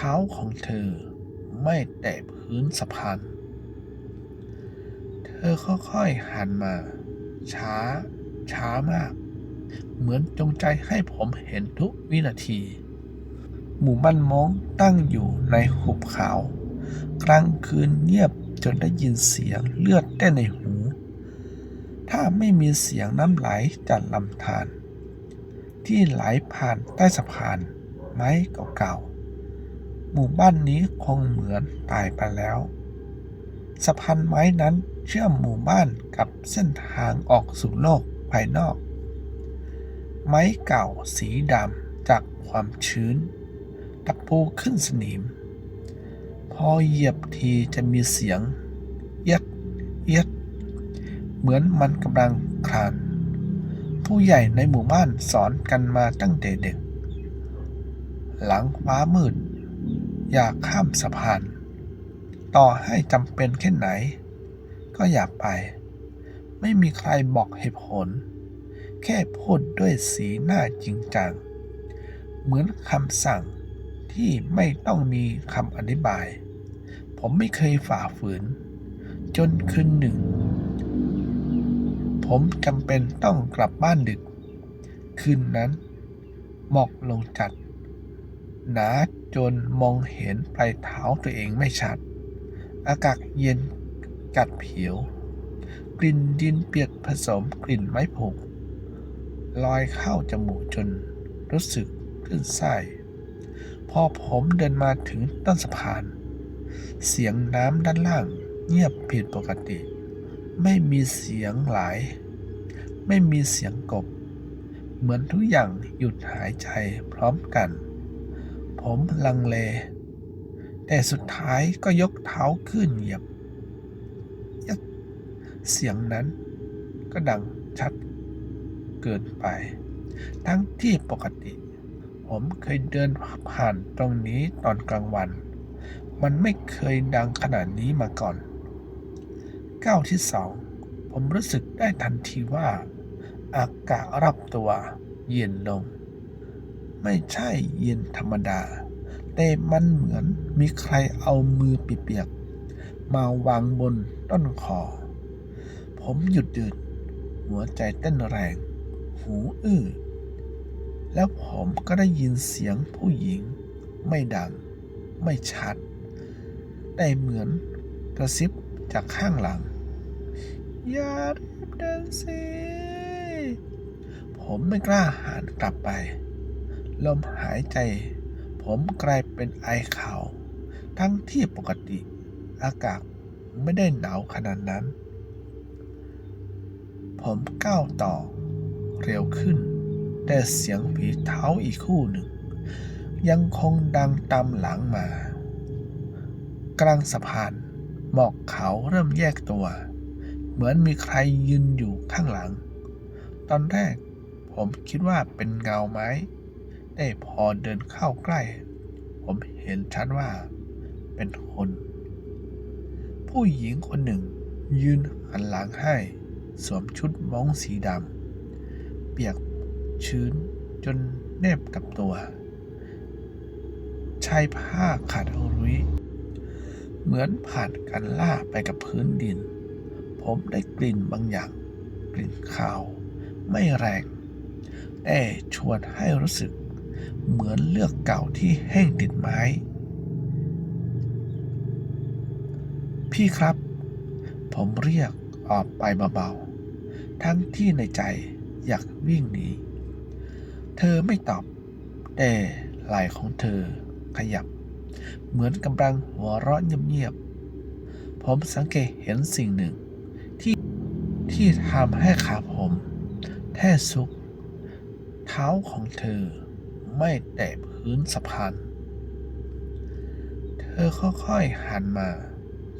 ท้าของเธอไม่แตะพื้นสะพาน เธอค่อยๆหันมา ช้า ช้ามาก เหมือนจงใจให้ผมเห็นทุกวินาที หมู่บ้านมองตั้งอยู่ในหุบเขา กลางคืนเงียบจนได้ยินเสียงเลือดเต้นในหู ถ้าไม่มีเสียงน้ำไหลจากลำธารที่ไหลผ่านใต้สะพานไม้เก่าๆ หมู่บ้านนี้คงเหมือนตายไปแล้ว สะพานไม้นั้นเชื่อมหมู่บ้านกับเส้นทางออกสู่โลกภายนอก ไม้เก่าสีดำจากความชื้นตะปูขึ้นสนิม พอเหยียบทีจะมีเสียงเอียดเอียดเหมือนมันกำลังคลาน ผู้ใหญ่ในหมู่บ้านสอนกันมาตั้งแต่เด็ก หลังฟ้ามืด อย่าข้ามสะพาน ต่อให้จำเป็นแค่ไหน ก็อย่าไป ไม่มีใครบอกเหตุผล แค่พูดด้วยสีหน้าจริงจัง เหมือนคำสั่งที่ไม่ต้องมีคำอธิบาย ผมไม่เคยฝ่าฝืน จนคืนหนึ่ง ผมจำเป็นต้องกลับบ้านดึก คืนนั้นหมอกลงจัด หนาจนมองเห็นปลายเท้าตัวเองไม่ชัด อากาศเย็นกัดผิว กลิ่นดินเปียกผสมกลิ่นไม้ผุลอยเข้าจมูกจนรู้สึกคลื่นไส้พอผมเดินมาถึงต้นสะพาน เสียงน้ำด้านล่างเงียบผิดปกติ ไม่มีเสียงไหลไม่มีเสียงกบ เหมือนทุกอย่างหยุดหายใจพร้อมกัน ผมลังเล แต่สุดท้ายก็ยกเท้าขึ้นเหยียบยเสียงนั้นก็ดังชัดเกินไป ทั้งที่ปกติ ผมเคยเดินผ่านตรงนี้ตอนกลางวัน มันไม่เคยดังขนาดนี้มาก่อน ก้าวที่สองผมรู้สึกได้ทันทีว่า อากาศรอบตัวเย็นลง ไม่ใช่เย็นธรรมดา แต่มันเหมือนมีใครเอามือเปียกๆมาวางบนต้นคอ ผมหยุดยืนหัวใจเต้นแรง หูอื้อ แล้วผมก็ได้ยินเสียงผู้หญิง ไม่ดัง ไม่ชัดแต่เหมือนกระซิบจากข้างหลัง อย่ารีบเดินสิ ผมไม่กล้าหันกลับไป ลมหายใจ ผมกลายเป็นไอขาว ทั้งที่ปกติ อากาศไม่ได้หนาวขนาดนั้น ผมก้าวต่อ เร็วขึ้น แต่เสียงผีเท้าอีกคู่หนึ่ง ยังคงดังตามหลังมา กลางสะพานหมอกขาวเริ่มแยกตัว เหมือนมีใครยืนอยู่ข้างหลัง ตอนแรกผมคิดว่าเป็นเงาไม้ แต่พอเดินเข้าใกล้ ผมเห็นชัดว่า เป็นคน ผู้หญิงคนหนึ่ง ยืนหันหลังให้ สวมชุดม้องสีดำ เปียกชื้นจนแนบกับตัวชายผ้าขาดรุยเหมือนผ่านการล่าไปกับพื้นดิน ผมได้กลิ่นบางอย่าง กลิ่นคาว ไม่แรงแต่ชวนให้รู้สึก เหมือนเลือกเก่าที่แห้งติดไม้ พี่ครับ ผมเรียกออกไปเบาๆ ทั้งที่ในใจอยากวิ่งหนี เธอไม่ตอบ แต่ไหล่ของเธอขยับ เหมือนกำลังหัวเราะเงียบๆ ผมสังเกตเห็นสิ่งหนึ่ง ที่ที่ทำให้ขาผม แทบซุก เท้าของเธอ ไม่แตะพื้นสะพาน เธอค่อยๆหันมา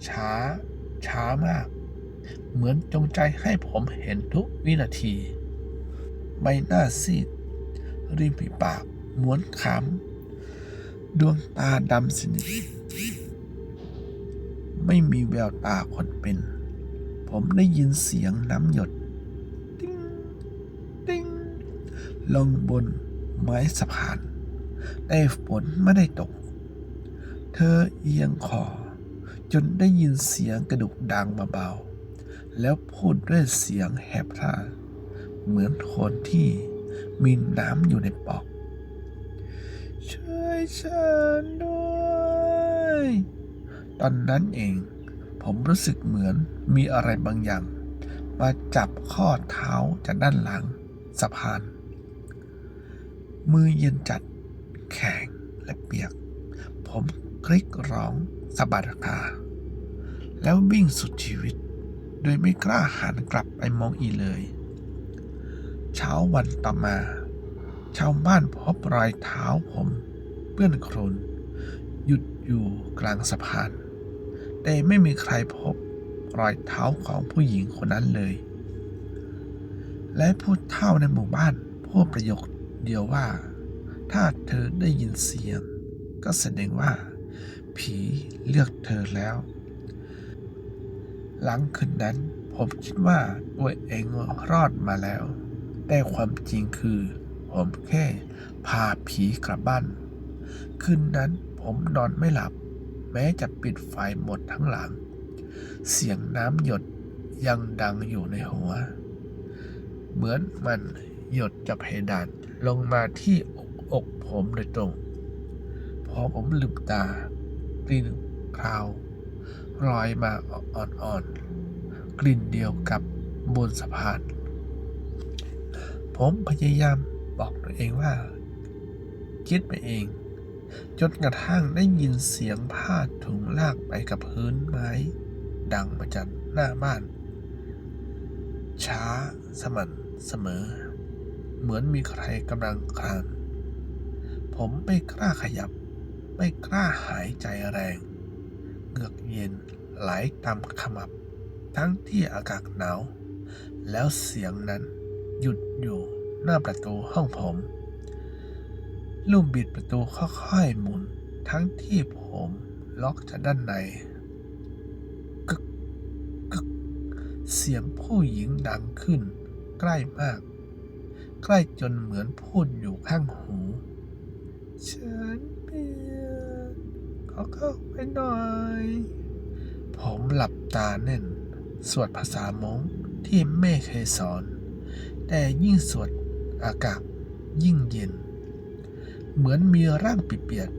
ช้า ช้ามาก เหมือนจงใจให้ผมเห็นทุกวินาที ใบหน้าซีด ริมฝีปากม้วนขำดวงตาดำสนิทไม่มีแววตาคนเป็น ผมได้ยินเสียงน้ำหยด ติ้งติ้งลงบน ไม้สะพาน แต่ฝนไม่ได้ตก เธอเอียงคอจนได้ยินเสียงกระดูกดังเบาๆ แล้วพูดด้วยเสียงแหบพร่า เหมือนคนที่มีน้ำอยู่ในปอก ช่วยฉันด้วย ตอนนั้นเอง ผมรู้สึกเหมือนมีอะไรบางอย่าง มาจับข้อเท้าจากด้านหลังสะพาน มือเย็นจัด แข็งและเปียก ผมกรีดร้องสะบัดขาแล้ววิ่งสุดชีวิต โดยไม่กล้าหันกลับไปมองอีเลย เช้าวันต่อมา ชาวบ้านพบรอยเท้าผมเปื้อนโคลนหยุดอยู่กลางสะพาน แต่ไม่มีใครพบรอยเท้าของผู้หญิงคนนั้นเลย และผู้เฒ่าในหมู่บ้านพูดประโยค เดียวว่า ถ้าเธอได้ยินเสียง ก็แสดงว่า ผีเลือกเธอแล้ว หลังคืนนั้นผมคิดว่าตัวเองรอดมาแล้ว แต่ความจริงคือ ผมแค่พาผีกลับบ้าน คืนนั้นผมนอนไม่หลับ แม้จะปิดไฟหมดทั้งหลัง เสียงน้ำหยดยังดังอยู่ในหัว เหมือนมัน หยดจากเพดานลงมาที่อกอกผมโดยตรง พอผมลืมตากลิ่นคราวลอยมาอ่อนๆ กลิ่นเดียวกับบนสะพาน ผมพยายามบอกตัวเองว่า คิดไปเอง จนกระทั่งได้ยินเสียงผ้าถุงลากไปกับพื้นไม้ ดังมาจากหน้าบ้าน ช้าสม่ำเสมอ เหมือนมีใครกำลังคลานผมไม่กล้าขยับ ไม่กล้าหายใจแรงเหงือกเย็นไหลตามขมับ ทั้งที่อากาศหนาว แล้วเสียงนั้นหยุดอยู่หน้าประตูห้องผมลูกบิดประตูค่อยๆหมุน ทั้งที่ผมล็อกจากด้านในกึกกึกเสียงผู้หญิงดังขึ้น ใกล้มาก ใกล้จนเหมือนพูดอยู่ข้างหู ฉันเปียกขอเข้าไปหน่อย ผมหลับตาแน่น สวดภาษามงที่แม่เคยสอน แต่ยิ่งสวดอากาศยิ่งเย็น เหมือนมีร่างปิเปียก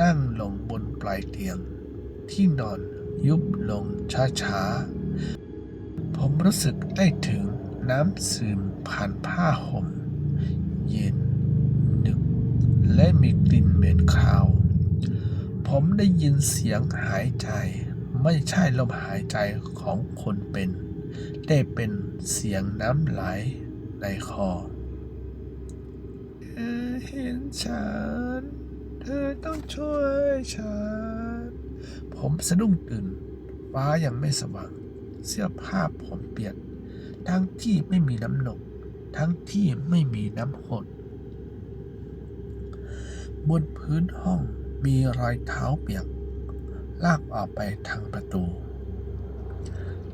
นั่งลงบนปลายเตียง ที่นอนยุบลงช้าๆ ผมรู้สึกได้ถึงน้ำซึมผ่านผ้าห่ม เย็นดึก และมีกลิ่นเหม็นคาว ผมได้ยินเสียงหายใจ ไม่ใช่ลมหายใจของคนเป็น แต่เป็นเสียงน้ำไหลในคอเอเห็นฉัน เธอต้องช่วยฉัน ผมสะดุ้งตื่น ฟ้ายังไม่สว่าง เสื้อผ้าผมเปียก ทั้งที่ไม่มีน้ำหนก ทั้งที่ไม่มีน้ำหด บนพื้นห้องมีรอยเท้าเปียก ลากออกไปทางประตู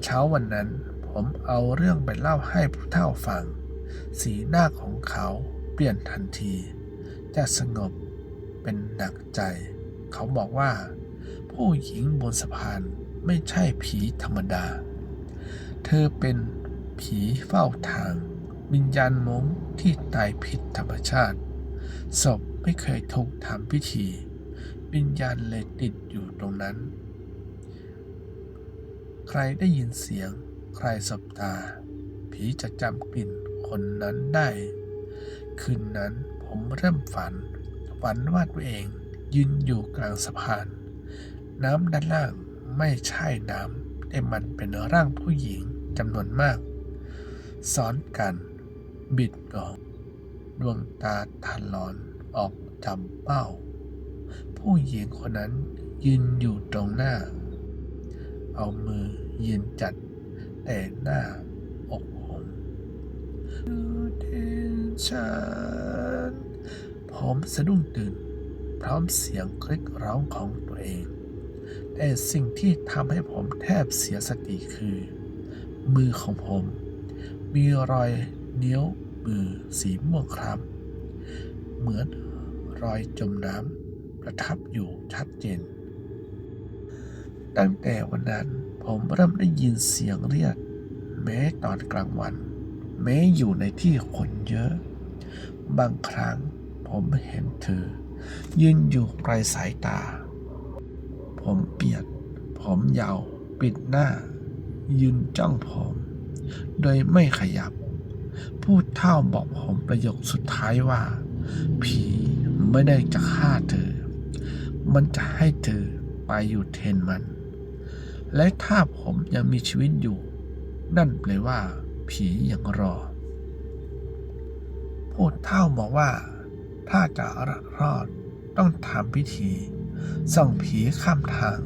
เช้าวันนั้นผมเอาเรื่องไปเล่าให้ผู้เฒ่าฟัง สีหน้าของเขาเปลี่ยนทันที จะสงบเป็นหนักใจ เขาบอกว่า ผู้หญิงบนสะพานไม่ใช่ผีธรรมดา เธอเป็นผีเฝ้าทาง วิญญาณมงที่ตายผิดธรรมชาติ ศพไม่เคยถูกทำพิธี วิญญาณเลยติดอยู่ตรงนั้น ใครได้ยินเสียง ใครสบตา ผีจะจำกลิ่นคนนั้นได้ คืนนั้นผมเริ่มฝัน ฝันว่าตัวเองยืนอยู่กลางสะพาน น้ำด้านล่างไม่ใช่น้ำแต่มันเป็นร่างผู้หญิงจำนวนมาก ซ้อนกัน บิดงอดวงตาทันลอนออกจำเป้า ผู้หญิงคนนั้นยืนอยู่ตรงหน้า เอามือเย็นจัดแต่หน้าอกผมดูเทนฉันผมสะดุ้งตื่น พร้อมเสียงคลิกร้องของตัวเอง แต่สิ่งที่ทำให้ผมแทบเสียสติคือ มือของผมมีรอย นิ้วมือสีม่วงคล้ำเหมือนรอยจมน้ำประทับอยู่ชัดเจน ตั้งแต่วันนั้นผมเริ่มได้ยินเสียงเรียก แม้ตอนกลางวัน แม้อยู่ในที่คนเยอะ บางครั้งผมเห็นเธอ ยืนอยู่ไกลสายตา ผมเปียกผมยาว ปิดหน้า ยืนจ้องผม โดยไม่ขยับ พูดเท่าบอกผมประโยคสุดท้ายว่า ผีไม่ได้จะฆ่าเธอ มันจะให้เธอไปอยู่เทนมัน และถ้าผมยังมีชีวิตอยู่ นั่นแปลว่า ผียังรอพูดเท่าบอกว่า ถ้าจะรอดต้องทำพิธีส่องผีข้ามทาง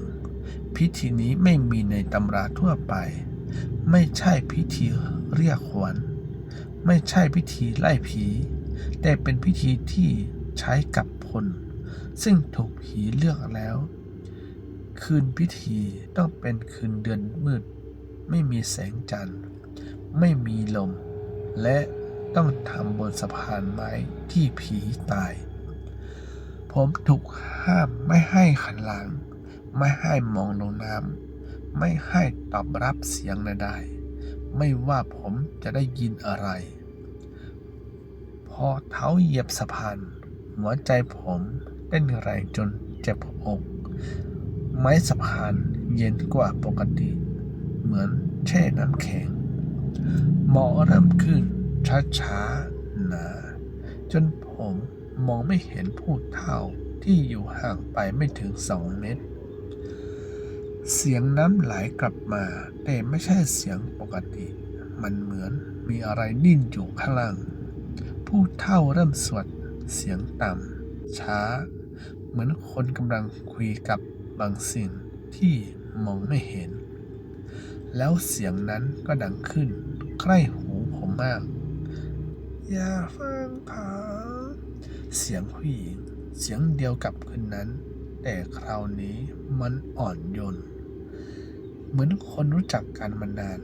พิธีนี้ไม่มีในตำราทั่วไป ไม่ใช่พิธีเรียกขวัญ ไม่ใช่พิธีไล่ผี แต่เป็นพิธีที่ใช้กับคน ซึ่งถูกผีเลือกแล้ว คืนพิธีต้องเป็นคืนเดือนมืด ไม่มีแสงจันทร์ ไม่มีลม และต้องทำบนสะพานไม้ที่ผีตาย ผมถูกห้ามไม่ให้ขันหลัง ไม่ให้มองลงน้ำไม่ให้ตอบรับเสียงใดๆไม่ว่าผมจะได้ยินอะไร อเท้าเหยียบสะพาน หัวใจผมเต้นแรงจนเจ็บอก ไม้สะพานเย็นกว่าปกติ เหมือนแช่น้ำแข็งหมอเริ่มขึ้นช้าๆหนาจนผมมองไม่เห็นผู้เท่าที่อยู่ห่างไปไม่ถึงสองเมตร เสียงน้ำไหลกลับมา แต่ไม่ใช่เสียงปกติ มันเหมือนมีอะไรดิ้นอยู่ข้างล่าง ผู้เท่าเริ่มสวดเสียงต่ำ ช้า เหมือนคนกำลังคุยกับบางสิ่งที่มองไม่เห็น แล้วเสียงนั้นก็ดังขึ้น ใกล้หูผมมาก อย่าฟังเขาเสียงผู้หญิงเสียงเดียวกับคืนนั้น แต่คราวนี้มันอ่อนโยน เหมือนคนรู้จักกันมานาน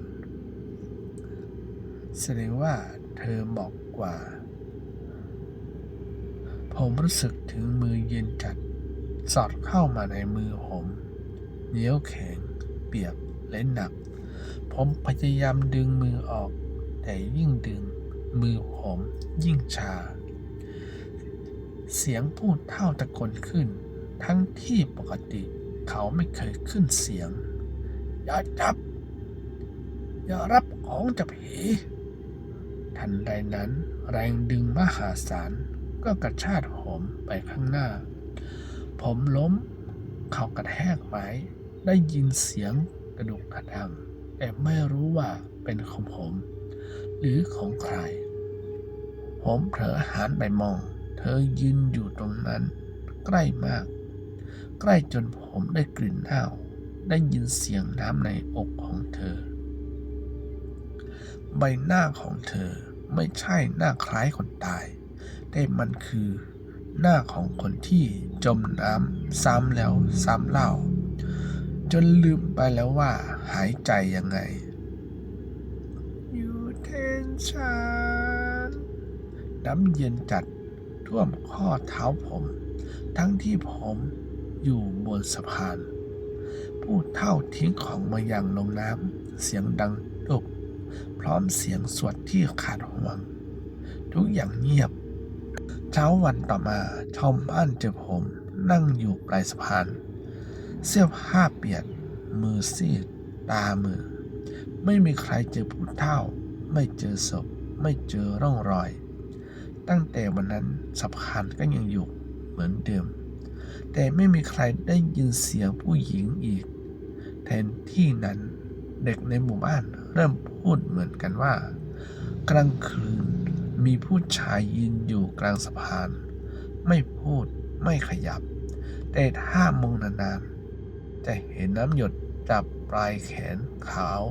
แสดงว่าเธอบอกกว่า ผมรู้สึกถึงมือเย็นจัด สอดเข้ามาในมือผมเหนียวแข็ง เปียกและหนัก ผมพยายามดึงมือออก แต่ยิ่งดึง มือผมยิ่งชา เสียงพูดเท่าตะโกนขึ้น ทั้งที่ปกติเขาไม่เคยขึ้นเสียง อย่าจับ อย่ารับของจากผีทันใดนั้นแรงดึงมหาศาล ก็กระชากผมไปข้างหน้า ผมล้ม เขากระแทกไม้ ได้ยินเสียงกระดุกกระดังแต่ไม่รู้ว่าเป็นของผม หรือของใคร ผมเผลอหันไปมอง เธอยืนอยู่ตรงนั้น ใกล้มาก ใกล้จนผมได้กลิ่นเน่าได้ยินเสียงน้ำในอกของเธอ ใบหน้าของเธอไม่ใช่หน้าคล้ายคนตาย แต่มันคือ หน้าของคนที่จมน้ำซ้ำแล้วซ้ำเล่า จนลืมไปแล้วว่าหายใจยังไงอยู่เทนชันน้ำเย็นจัดท่วมข้อเท้าผม ทั้งที่ผมอยู่บนสะพาน ผู้เท่าทิ้งของมายังลงน้ำเสียงดังตุกพร้อมเสียงสวดที่ขาดห่วง ทุกอย่างเงียบ เช้าวันต่อมาชาวบ้านเจอผมนั่งอยู่ปลายสะพาน เสื้อผ้าเปียก มือซีด ตามือ ไม่มีใครเจอผู้เท่า ไม่เจอศพ ไม่เจอร่องรอย ตั้งแต่วันนั้นสะพานก็ยังอยู่เหมือนเดิม แต่ไม่มีใครได้ยินเสียงผู้หญิงอีก แทนที่นั้นเด็กในหมู่บ้านเริ่มพูดเหมือนกันว่ากลางคืน มีผู้ชายยืนอยู่กลางสะพาน ไม่พูดไม่ขยับ แต่ถ้ามองนานๆ จะเห็นน้ำหยดจับปลายแขนขาว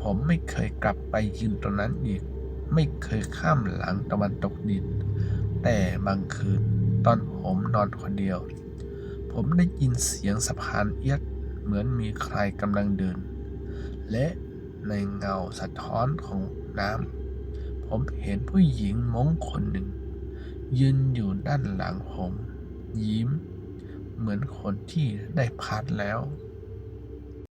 ผมไม่เคยกลับไปยืนตรงนั้นอีก ไม่เคยข้ามหลังตะวันตกดิน แต่บางคืนตอนผมนอนคนเดียว ผมได้ยินเสียงสะพานเอียดเหมือนมีใครกำลังเดิน และในเงาสะท้อนของน้ำ ผมเห็นผู้หญิงมงคนหนึ่ง ยืนอยู่ด้านหลังผม ยิ้ม เหมือนคนที่ได้พัดแล้ว